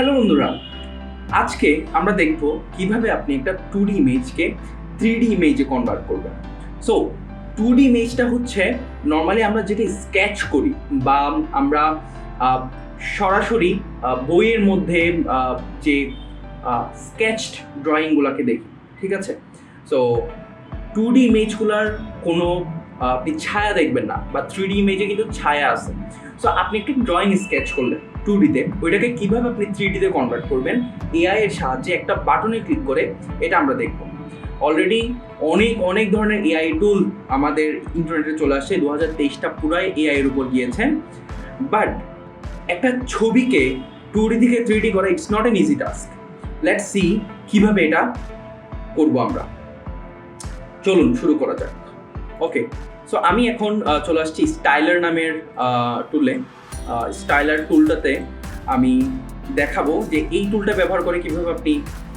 Hello বন্ধুরা, আজকে আমরা দেখব কীভাবে আপনি একটা টু ডি ইমেজকে থ্রি ডি ইমেজে কনভার্ট করবেন। সো টু ডি ইমেজটা হচ্ছে নর্মালি আমরা যেটা স্কেচ করি বা আমরা সরাসরি বইয়ের মধ্যে যে স্কেচড ড্রয়িংগুলোকে দেখি, ঠিক আছে? সো টু ডি ইমেজগুলোর কোনো আপনি ছায়া দেখবেন না বা থ্রি ডি ইমেজে কিন্তু ছায়া আছে। সো আপনি একটি ড্রয়িং স্কেচ করলেন টু ডিতে ওইটাকে কীভাবে আপনি থ্রি ডিতে কনভার্ট করবেন? এআই এর সাহায্যে একটা বাটনে ক্লিক করে এটা আমরা দেখব। অলরেডি অনেক অনেক ধরনের এআই টুল আমাদের ইন্টারনেটে চলে আসছে দু হাজার তেইশটা পুরাই এআই এর উপর গিয়েছে। বাট একটা ছবিকে টু ডি থেকে থ্রি ডি করা it's not an easy task let's see কীভাবে এটা করব আমরা। চলুন, শুরু করা যাক। ওকে সো আমি এখন চলে আসছি স্টাইলার নামের টুলে স্টাইলার টুলটাতে আমি দেখাবো যে এই টুলটা ব্যবহার করে কীভাবে আপনি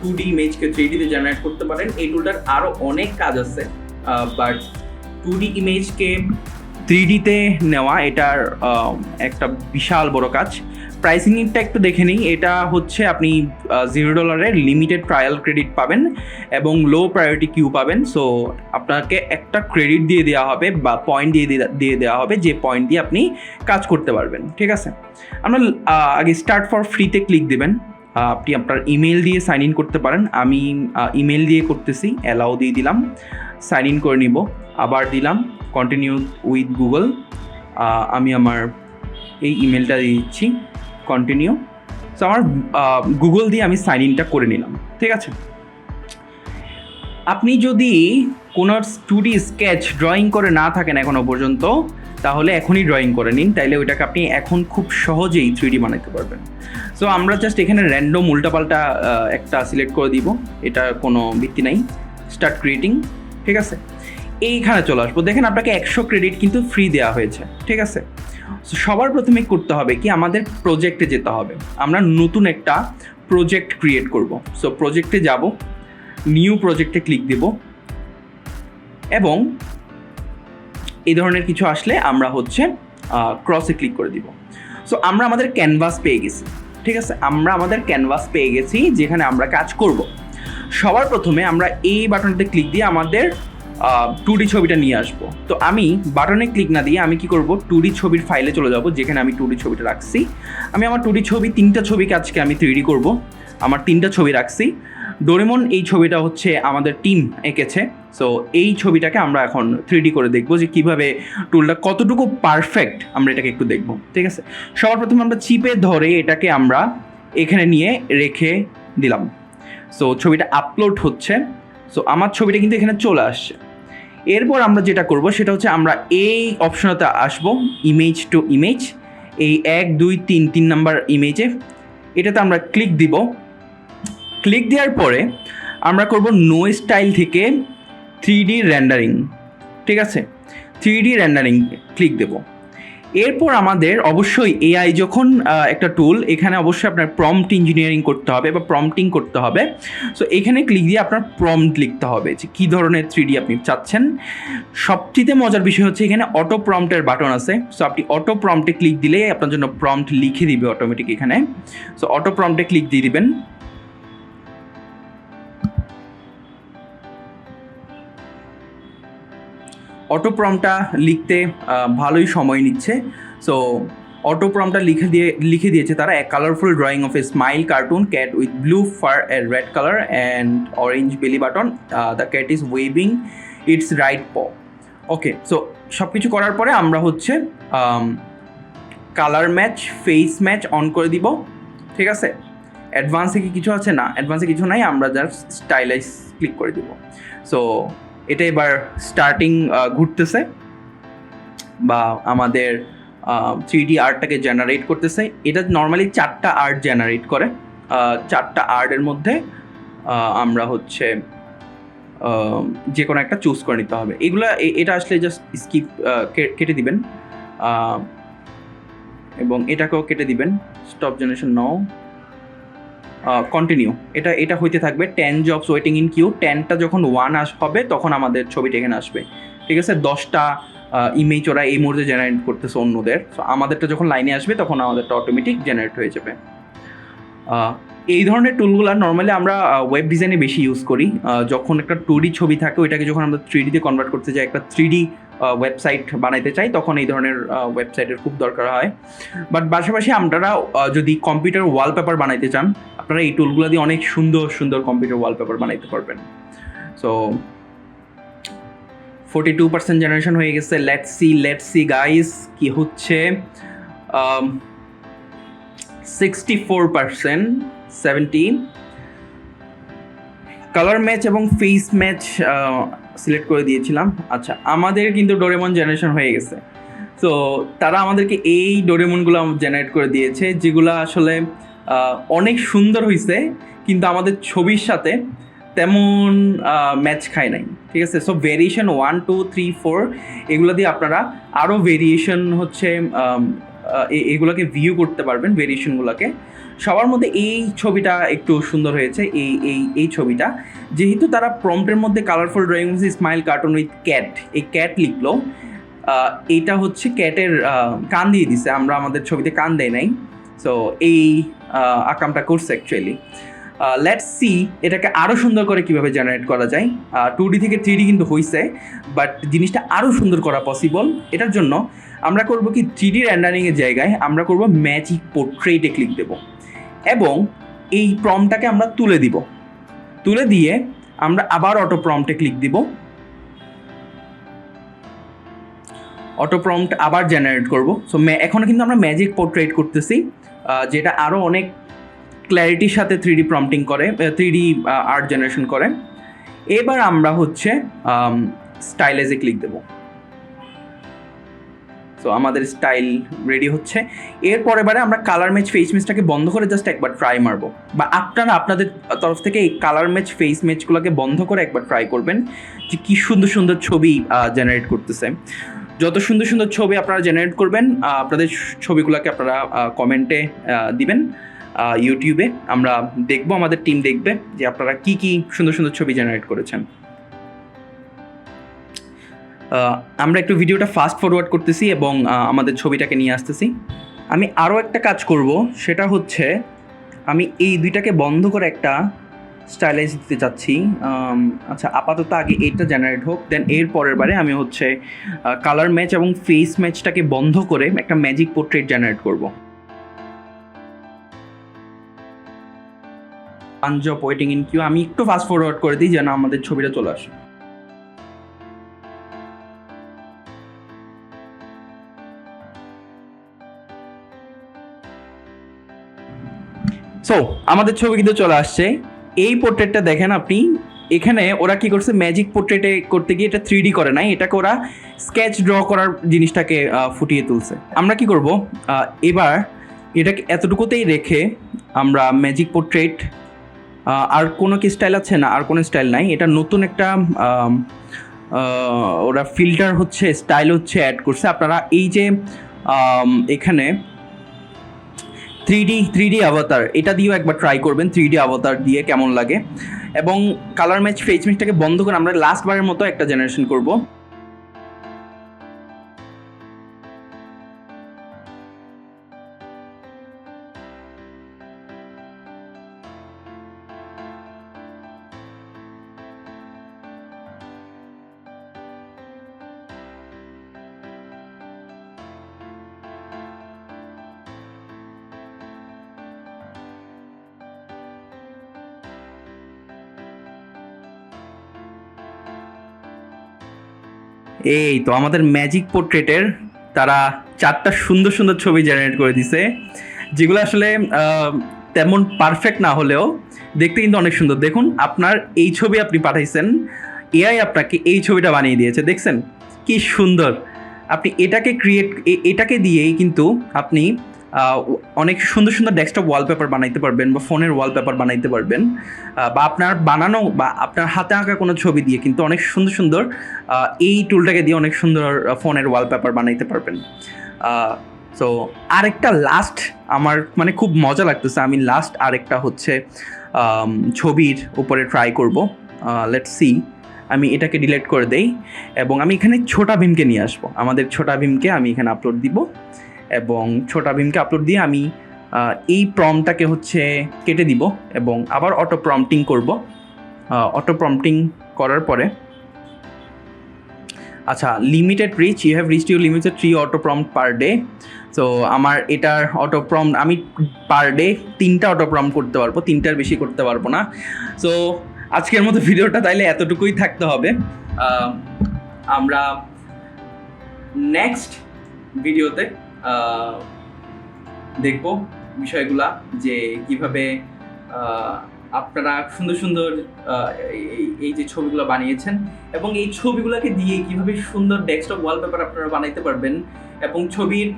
টু ডি ইমেজকে থ্রি ডিতে জেনারেট করতে পারেন। এই টুলটার আরও অনেক কাজ আছে বাট টু ডি ইমেজকে থ্রি ডিতে নেওয়া এটার একটা বিশাল বড় কাজ। প্রাইসিংটা একটু দেখে নিই। এটা হচ্ছে আপনি জিরো ডলারের লিমিটেড ট্রায়াল ক্রেডিট পাবেন এবং লো প্রায়োরিটি কিউ পাবেন। সো আপনাকে একটা ক্রেডিট দিয়ে দেওয়া হবে বা পয়েন্ট দিয়ে দিয়ে- দেওয়া হবে যে পয়েন্ট দিয়ে আপনি কাজ করতে পারবেন। ঠিক আছে? আমরা আগে স্টার্ট ফর ফ্রিতে ক্লিক দেবেন। আপনি আপনার ইমেল দিয়ে সাইন ইন করতে পারেন। আমি ইমেল দিয়ে করতেছি অ্যালাউ দিয়ে দিলাম সাইন ইন করে নিব, আবার দিলাম কন্টিনিউ উইথ গুগল আমি আমার এই ইমেলটা দিয়ে দিচ্ছি। কন্টিনিউ সো আমার গুগল দিয়ে আমি সাইন ইনটা করে নিলাম। ঠিক আছে? আপনি যদি কোনো স্টুডি স্কেচ ড্রয়িং করে না থাকেন এখনও পর্যন্ত, তাহলে এখনই ড্রয়িং করে নিন। তাইলে ওইটাকে আপনি এখন খুব সহজেই থ্রি ডি বানাতে পারবেন। সো আমরা জাস্ট এখানে র্যান্ডম উল্টাপাল্টা একটা সিলেক্ট করে দিব। এটা কোনো ভিত্তি নাই। স্টার্ট ক্রিয়েটিং ঠিক আছে? এইখানে চলে আসব। দেখেন আপনাকে একশো ক্রেডিট কিন্তু ফ্রি দেওয়া হয়েছে। ঠিক আছে? সবার প্রথমে করতে হবে কি, আমাদের প্রজেক্টে যেতে হবে। আমরা নতুন একটা প্রজেক্ট ক্রিয়েট করব। সো প্রজেক্টে যাব নিউ প্রজেক্টে ক্লিক দেব এবং এই ধরনের কিছু আসলে আমরা হচ্ছে ক্রসে ক্লিক করে দিব। সো আমরা আমাদের ক্যানভাস পেয়ে গেছি, ঠিক আছে? আমরা আমাদের ক্যানভাস পেয়ে গেছি যেখানে আমরা কাজ করব। সবার প্রথমে আমরা এই বাটনটাতে ক্লিক দিয়ে আমাদের টু ডি ছবিটা নিয়ে আসব। তো আমি বাটনে ক্লিক না দিয়ে আমি কি করব? টু ডি ছবির ফাইলে চলে যাব, যেখানে আমি টু ডি ছবিটা রাখছি। আমি আমার টু ডি ছবি, তিনটা ছবিকে আজকে আমি থ্রি করব। আমার তিনটা ছবি রাখছি। ডোরেমন এই ছবিটা হচ্ছে আমাদের টিম এঁকেছে। সো এই ছবিটাকে আমরা এখন থ্রি করে দেখব যে কীভাবে টুলটা কতটুকু পারফেক্ট আমরা এটাকে একটু দেখব। ঠিক আছে? সবার প্রথমে আমরা চিপে ধরে এটাকে আমরা এখানে নিয়ে রেখে দিলাম। সো ছবিটা আপলোড হচ্ছে। সো আমার ছবিটা কিন্তু এখানে চলে আসছে। এরপর আমরা যেটা করব সেটা হচ্ছে আমরা এই অপশনতে আসব ইমেজ টু ইমেজ এই এক, দুই, তিন তিন নাম্বার ইমেজে এটাতে আমরা ক্লিক দিব। ক্লিক দেওয়ার পরে আমরা করব নো স্টাইল থেকে থ্রি ডি র্যান্ডারিং ঠিক আছে? থ্রি ডি র্যান্ডারিং ক্লিক দেব। এরপর আমাদের অবশ্যই এআই যখন একটা টুল এখানে অবশ্যই আপনার প্রম্পট ইঞ্জিনিয়ারিং করতে হবে বা প্রম্পটিং করতে হবে। সো এখানে ক্লিক দিয়ে আপনার প্রম্পট লিখতে হবে যে কী ধরনের থ্রি আপনি চাচ্ছেন। সবচেয়ে মজার বিষয় হচ্ছে এখানে অটো প্রম্পটের বাটন আছে। সো আপনি অটো প্রম্পটে ক্লিক দিলে আপনার জন্য প্রম্পট লিখে দিবে অটোমেটিক এখানে। সো অটো প্রম্পটে ক্লিক দিয়ে দিবেন। অটো প্রমটা লিখতে ভালোই সময় নিচ্ছে। সো অটো প্রমটা লিখে দিয়ে, লিখে দিয়েছে তারা এক colourful drawing of a smile cartoon cat with blue fur a red colour and orange belly button the cat is waving its right paw okay so সব কিছু করার পরে আমরা হচ্ছে colour match face match on করে দিব। ঠিক আছে? অ্যাডভান্সে কি কিছু আছে? না অ্যাডভান্সে কিছু নাই, আমরা জাস্ট স্টাইলাইজ ক্লিক করে দিব। সো এটা এবার স্টার্টিং ঘুরতেছে বা আমাদের থ্রি ডি আর্টটাকে জেনারেট করতেছে। এটা নর্মালি চারটা আর্ট জেনারেট করে। চারটা আর্টের মধ্যে আমরা হচ্ছে যে কোনো একটা চুজ করে নিতে হবে। এগুলো এটা আসলে জাস্ট স্কিপ কেটে দিবেন। এবং এটাকেও কেটে দিবেন। স্টপ জেনারেশন নাও কন্টিনিউ এটা এটা হইতে থাকবে ten jobs waiting in queue টেনটা যখন ওয়ান আস, হবে, তখন আমাদের ছবিটা এখানে আসবে। ঠিক আছে? দশটা ইমেজ ওরা এই মুহূর্তে জেনারেট করতেছে অন্যদের। সো আমাদেরটা যখন লাইনে আসবে, তখন আমাদেরটা অটোমেটিক জেনারেট হয়ে যাবে। এই ধরনের টুলগুলো নর্মালি আমরা ওয়েব ডিজাইনে বেশি ইউজ করি। যখন একটা টু ছবি থাকে, ওইটাকে যখন আমরা থ্রি ডিতে কনভার্ট করতে যাই, একটা থ্রি ওয়েবসাইট বানাইতে চাই, তখন এই ধরনের ওয়েবসাইটের খুব দরকার হয়। বাট পাশাপাশি আপনারা যদি কম্পিউটার ওয়ালপেপার বানাইতে চান, আপনারা এই টুলগুলো দিয়ে অনেক সুন্দর সুন্দর কম্পিউটার ওয়ালপেপার বানাইতে পারবেন। So forty two percent generation হয়ে গেছে। Let see let see guys কি হচ্ছে? Sixty four percent seventy colour match এবং ফেস ম্যাচ সিলেক্ট করে দিয়েছিলাম। আচ্ছা আমাদের কিন্তু ডোরেমন জেনারেশন হয়ে গেছে। তো তারা আমাদেরকে এই ডোরেমনগুলো জেনারেট করে দিয়েছে, যেগুলো আসলে অনেক সুন্দর হয়েছে কিন্তু আমাদের ছবির সাথে তেমন ম্যাচ খায় নাই। ঠিক আছে? So variation one two three four এগুলো দিয়ে আপনারা আরও ভেরিয়েশন হচ্ছে এগুলোকে ভিউ করতে পারবেন ভেরিয়েশনগুলোকে সবার মধ্যে এই ছবিটা একটু সুন্দর হয়েছে, এই এই এই ছবিটা। যেহেতু তারা প্রম্পটের মধ্যে colourful drawing smile cartoon with cat এই ক্যাট লিখলো। এইটা হচ্ছে ক্যাটের কান দিয়ে দিছে, আমরা আমাদের ছবিতে কান দেয় নাই। সো এই আকামটা করছে অ্যাকচুয়ালি লেটস সি এটাকে আরও সুন্দর করে কীভাবে জেনারেট করা যায়। টু ডি থেকে থ্রি ডি কিন্তু হয়েছে বাট জিনিসটা আরও সুন্দর করা পসিবল এটার জন্য আমরা করব কি থ্রি ডি র্যান্ডারিংয়ের জায়গায় আমরা করব ম্যাজিক পোর্ট্রেটে ক্লিক দেব। এবং এই প্রমটাকে আমরা তুলে দিব। তুলে দিয়ে আমরা আবার অটো প্রম্পটে ক্লিক দিব। অটো প্রম্পট আবার জেনারেট করব। সো এখন কিন্তু আমরা ম্যাজিক পোর্ট্রেট করতেছি যেটা আরও অনেক ক্ল্যারিটির সাথে থ্রি ডি প্রম্পটিং করে থ্রি ডি আর্ট জেনারেশন করে। এবার আমরা হচ্ছে স্টাইলেজে ক্লিক দেব। সো আমাদের স্টাইল রেডি হচ্ছে। এরপর এবারে আমরা কালার ম্যাচ ফেস ম্যাচটাকে বন্ধ করে জাস্ট একবার ট্রাই মারবো। বা আপনারা আপনাদের তরফ থেকে এই কালার ম্যাচ ফেস ম্যাচগুলোকে বন্ধ করে একবার ট্রাই করবেন যে কি সুন্দর সুন্দর ছবি জেনারেট করতেছে। যত সুন্দর সুন্দর ছবি আপনারা জেনারেট করবেন আপনাদের ছবিগুলোকে আপনারা কমেন্টে দিবেন। ইউটিউবে আমরা দেখব, আমাদের টিম দেখবে যে আপনারা কি কি সুন্দর সুন্দর ছবি জেনারেট করেছেন। আমরা একটু ভিডিওটা ফাস্ট ফরওয়ার্ড করতেছি এবং আমাদের ছবিটাকে নিয়ে আসতেছি। আমি আরও একটা কাজ করব, সেটা হচ্ছে আমি এই দুইটাকে বন্ধ করে একটা স্টাইলাইজ দিতে চাচ্ছি। আচ্ছা আপাতত আগে এইটা জেনারেট হোক দেন এর পরের বারে আমি হচ্ছে কালার ম্যাচ এবং ফেস ম্যাচটাকে বন্ধ করে একটা ম্যাজিক পোর্ট্রেট জেনারেট করব। আনজব ওয়েটিং ইন কিউ আমি একটু ফাস্ট ফরওয়ার্ড করে দিই যেন আমাদের ছবিটা চলে আসে। সো আমাদের ছবি কিন্তু চলে আসছে। এই পোর্ট্রেটটা দেখেন আপনি। এখানে ওরা কি করছে? ম্যাজিক পোর্ট্রেটে করতে গিয়ে এটা থ্রি করে নাই। এটাকে ওরা স্কেচ ড্র করার জিনিসটাকে ফুটিয়ে তুলছে। আমরা কি করব? এবার এটাকে এতটুকুতেই রেখে আমরা ম্যাজিক পোর্ট্রেট আর কোনো কি স্টাইল আছে না? আর কোনো স্টাইল নাই। এটা নতুন একটা ওরা ফিল্টার হচ্ছে স্টাইল হচ্ছে অ্যাড করছে। আপনারা এই যে এখানে থ্রি ডি থ্রি ডি অবতার এটা দিয়েও একবার ট্রাই করবেন থ্রি ডি অবতার দিয়ে কেমন লাগে। এবং কালার ম্যাচ ফেস ম্যাচটাকে বন্ধ করে আমরা লাস্টবারের মতো একটা জেনারেশন করব। এই তো আমাদের ম্যাজিক পোর্ট্রেটের তারা চারটা সুন্দর সুন্দর ছবি জেনারেট করে দিছে, যেগুলো আসলে তেমন পারফেক্ট না হলেও দেখতে কিন্তু অনেক সুন্দর। দেখুন, আপনার এই ছবি আপনি পাঠাইছেন এআই আপনাকে এই ছবিটা বানিয়ে দিয়েছে, দেখছেন? কি সুন্দর! আপনি এটাকে ক্রিয়েট এটাকে দিয়েই কিন্তু আপনি অনেক সুন্দর সুন্দর ডেস্কটপ ওয়ালপেপার বানাইতে পারবেন বা ফোনের ওয়ালপেপার বানাইতে পারবেন। বা আপনার বানানো বা আপনার হাতে আঁকা কোনো ছবি দিয়ে কিন্তু অনেক সুন্দর সুন্দর এই টুলটাকে দিয়ে অনেক সুন্দর ফোনের ওয়ালপেপার বানাইতে পারবেন। সো আরেকটা লাস্ট আমার মানে খুব মজা লাগতেছে, আমি লাস্ট আরেকটা হচ্ছে ছবির উপরে ট্রাই করব। লেট সি আমি এটাকে ডিলেট করে দেই এবং আমি এখানে ছোটা ভীমকে নিয়ে আসব। আমাদের ছোটা ভীমকে আমি এখানে আপলোড দিব। এবং ছোটা ভীমকে আপলোড দিয়ে আমি এই প্রমটাকে হচ্ছে কেটে দিব এবং আবার অটো প্রম্পটিং করব। অটো প্রম্পটিং করার পরে আচ্ছা limited reach you have reach you limited three auto prompt per day তো আমার এটার অটো প্রম আমি পার ডে তিনটা অটো প্রম করতে পারব, তিনটার বেশি করতে পারব না। সো আজকের মতো ভিডিওটা তাইলে এতটুকুই থাকতে হবে। আমরা নেক্সট ভিডিওতে দেখব বিষয়গুলা যে কীভাবে আপনারা সুন্দর সুন্দর এই- যে ছবিগুলো বানিয়েছেন এবং এই ছবিগুলোকে দিয়ে কীভাবে সুন্দর ডেস্কটপ ওয়ালপেপার আপনারা বানাইতে পারবেন এবং ছবির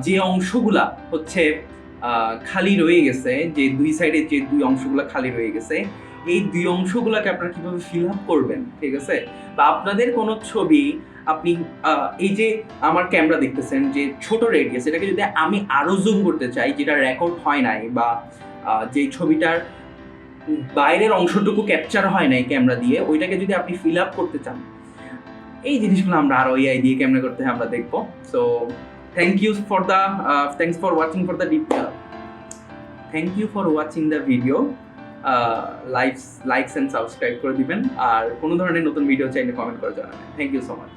যে অংশগুলা হচ্ছে খালি রয়ে গেছে, যে দুই সাইডে যে দুই অংশগুলো খালি রয়ে গেছে, এই দুই অংশগুলোকে আপনারা কীভাবে ফিল আপ করবেন, ঠিক আছে? বা আপনাদের কোনো ছবি আপনি এই যে আমার ক্যামেরা দেখতেছেন, যে ছোট রেডিয়াস এটাকে যদি আমি আরও জুম করতে চাই, যেটা রেকর্ড হয় নাই বা যে ছবিটার বাইরের অংশটুকু ক্যাপচার হয় নাই ক্যামেরা দিয়ে, ওইটাকে যদি আপনি ফিল আপ করতে চান, এই জিনিসগুলো আমরা আরও এআই দিয়ে ক্যামেরা করতে হয় আমরা দেখব। So thank you for the thanks for watching for the deep thank you for watching the video likes likes and subscribe করে দিবেন। আর কোনো ধরনের নতুন ভিডিও চাইলে কমেন্ট করে জানাবেন। Thank you so much